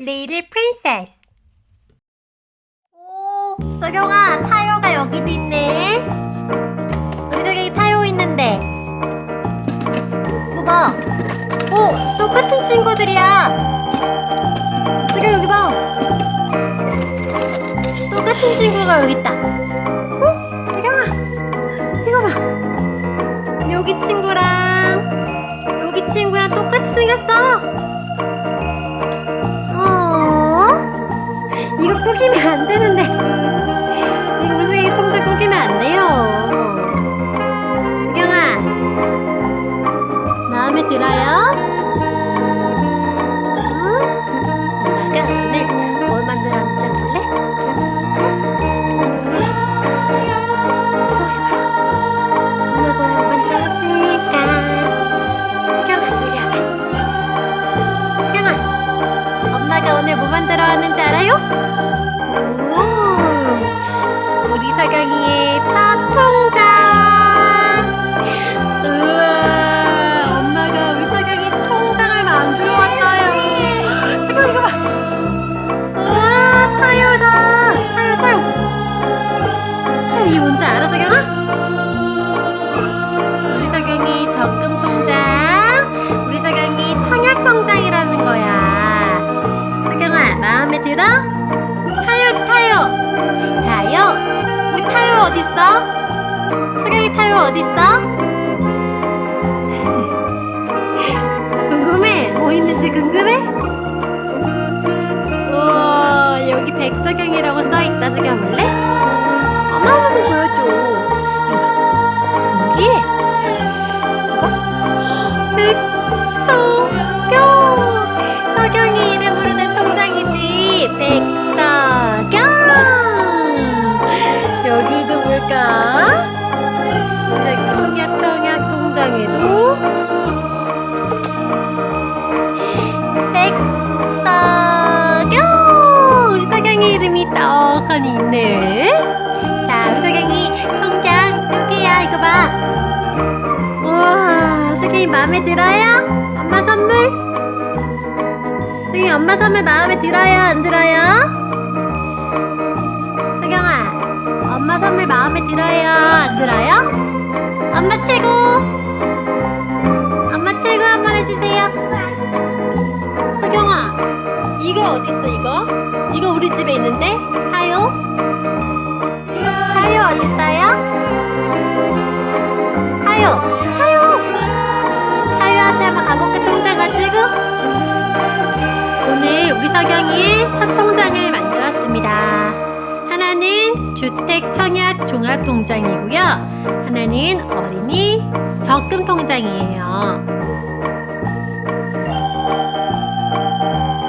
Little Princess. 오, 서경아, 타요가 여기도 있네. 우리 저기 타요 있는데. 이거 봐. 오, 똑같은 친구들이야. 서경 여기 봐. 똑같은 친구가 여기 있다. 어? 서경아, 이거 봐. 여기 친구랑 여기 친구랑 똑같이 생겼어. 어? 안 되는데. 어딨어? 서경이 타요 어딨어? 궁금해. 뭐 있는지 궁금해? 우와, 여기 백서경이라고 써있다. 서경 볼래? 엄마 한번 보여줘. 떡하니 있네. 자, 우리 서경이 통장 두 개야. 이거 봐. 우와, 서경이 마음에 들어요? 엄마 선물? 서경이 엄마 선물 마음에 들어요? 안 들어요? 서경아, 엄마 선물 마음에 들어요? 안 들어요? 엄마 최고! 엄마 최고 한 번 해주세요. 서경아, 이거 어딨어, 이거? 이거 우리 집에 있는데? 타요 어딨어요? 타요, 타요! 타요한테 한번 가볼까, 통장 가지고? 오늘 우리 서경이 첫 통장을 만들었습니다. 하나는 주택 청약 종합 통장이고요. 하나는 어린이 적금 통장이에요.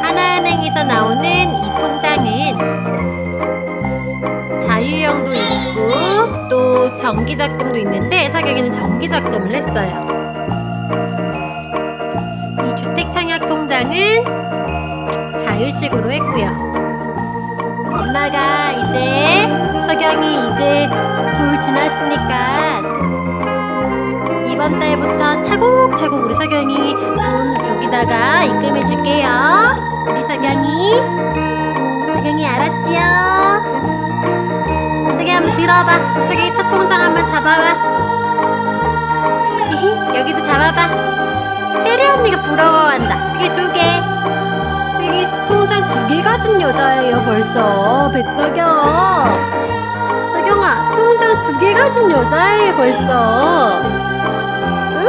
하나은행에서 나오는 정기적금도 있는데 사경이는 정기적금을 했어요. 이 주택 청약 통장은 자유식으로 했고요. 엄마가 이제 서경이 이제 돌 지났으니까 이번 달부터 차곡차곡 우리 서경이 돈 여기다가 입금해 줄게요. 들어봐. 서경이 첫 통장 한번 잡아봐. 여기도 잡아봐. 혜리 언니가 부러워한다. 이게 두 개. 여기 통장 두 개 가진 여자예요 벌써 백석영 석영아 통장 두 개 가진 여자예요 벌써 응?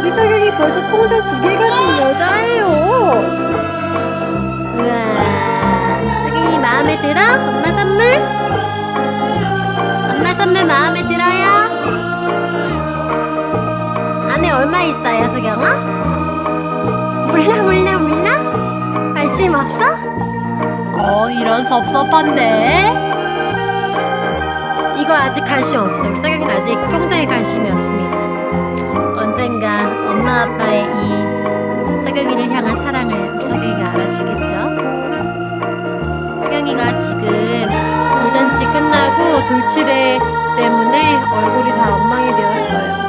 우리 석영이 벌써 통장 두 개 가진 여자예요 우와 석영이 마음에 들어? 엄마 선물? 선물 마음에 들어요? 안에 얼마 있어요 석영아? 몰라 몰라 몰라? 관심 없어? 어 이런 섭섭한데 이거 아직 관심 없어요 우리 서경이는 아직 통장에 관심이 없습니다 언젠가 엄마 아빠의 이 서경이를 향한 사랑을 서경이가 알아주겠죠 서경이가 지금 돌 잔치 끝나고 돌치레 때문에 얼굴이 다 엉망이 되었어요.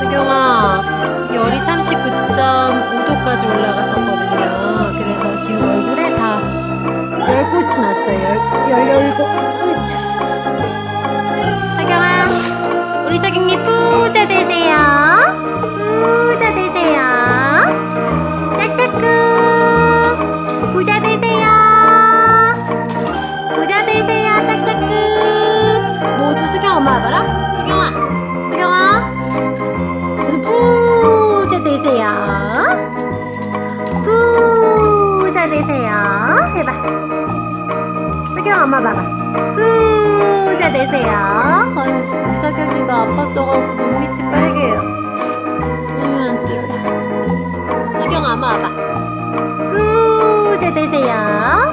석경아, 열이 39.5도까지 올라갔었거든요. 그래서 지금 얼굴에 다 열꽃이 났어요. 열, 열, 열꽃. 으 석경아, 우리 석경이 푸 아파요. 아유, 잎사귀가 아팠어가지고 눈밑이 빨개요. 응, 사경 아마 봐. 후, 제대세요.